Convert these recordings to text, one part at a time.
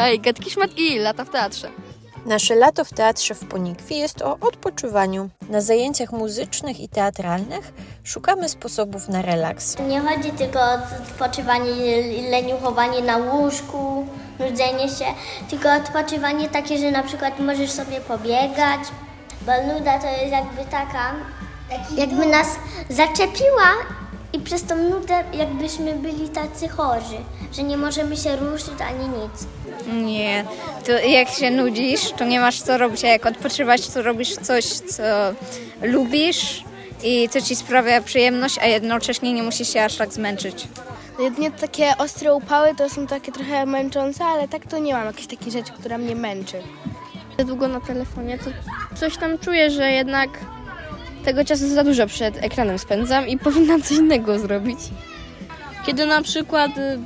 Hej, gadki szmatki, lata w teatrze. Nasze lato w teatrze w Ponikwi jest o odpoczywaniu. Na zajęciach muzycznych i teatralnych szukamy sposobów na relaks. Nie chodzi tylko o odpoczywanie, leniuchowanie na łóżku, nudzenie się, tylko odpoczywanie takie, że na przykład możesz sobie pobiegać, bo nuda to jest jakby taka, jakby nas zaczepiła i przez tą nudę jakbyśmy byli tacy chorzy, że nie możemy się ruszyć ani nic. Nie, to jak się nudzisz, to nie masz co robić, a jak odpoczywać, to robisz coś, co lubisz i co ci sprawia przyjemność, a jednocześnie nie musisz się aż tak zmęczyć. Jedynie takie ostre upały to są takie trochę męczące, ale tak to nie mam jakiejś takiej rzeczy, która mnie męczy. Długo na telefonie, to coś tam czuję, że jednak tego czasu za dużo przed ekranem spędzam i powinnam coś innego zrobić. Kiedy na przykład y,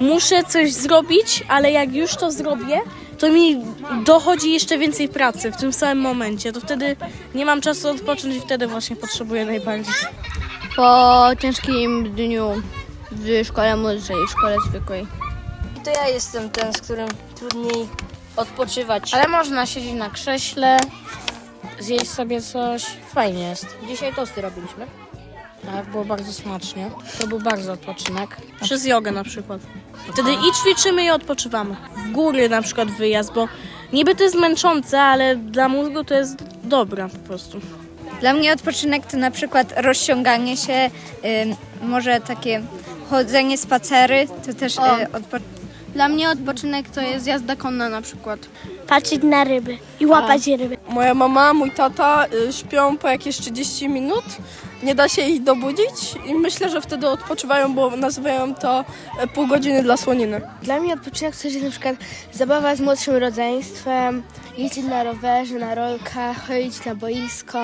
muszę coś zrobić, ale jak już to zrobię, to mi dochodzi jeszcze więcej pracy w tym samym momencie. To wtedy nie mam czasu odpocząć i wtedy właśnie potrzebuję najbardziej. Po ciężkim dniu w szkole muzycznej i szkole zwykłej. I to ja jestem ten, z którym trudniej odpoczywać. Ale można siedzieć na krześle, zjeść sobie coś. Fajnie jest. dzisiaj tosty robiliśmy. Tak, było bardzo smacznie. To był bardzo odpoczynek. Przez jogę na przykład. Wtedy i ćwiczymy i odpoczywamy. W góry na przykład wyjazd, bo niby to jest męczące, ale dla mózgu to jest dobra po prostu. Dla mnie odpoczynek to na przykład rozciąganie się, może takie chodzenie, spacery, to też O. y, odpo- Dla mnie odpoczynek to jest jazda konna na przykład. Patrzeć na ryby i łapać ryby. Moja mama, mój tata y, śpią po jakieś 30 minut. Nie da się ich dobudzić i myślę, że wtedy odpoczywają, bo nazywają to e, pół godziny dla słoniny. Dla mnie odpoczynek to jest na przykład zabawa z młodszym rodzeństwem, jeździć na rowerze, na rolkach, chodzić na boisko.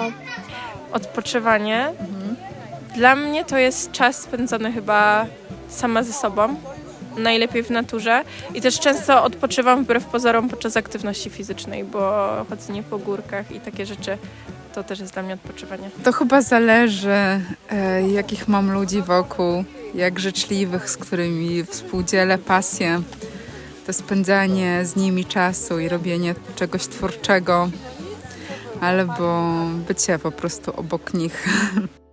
odpoczywanie. Dla mnie to jest czas spędzony chyba sama ze sobą, najlepiej w naturze i też często odpoczywam wbrew pozorom podczas aktywności fizycznej, bo chodzenie po górkach i takie rzeczy to też jest dla mnie odpoczywanie. To chyba zależy, e, jakich mam ludzi wokół, jak życzliwych, z którymi współdzielę pasję, to spędzanie z nimi czasu i robienie czegoś twórczego, albo bycie po prostu obok nich.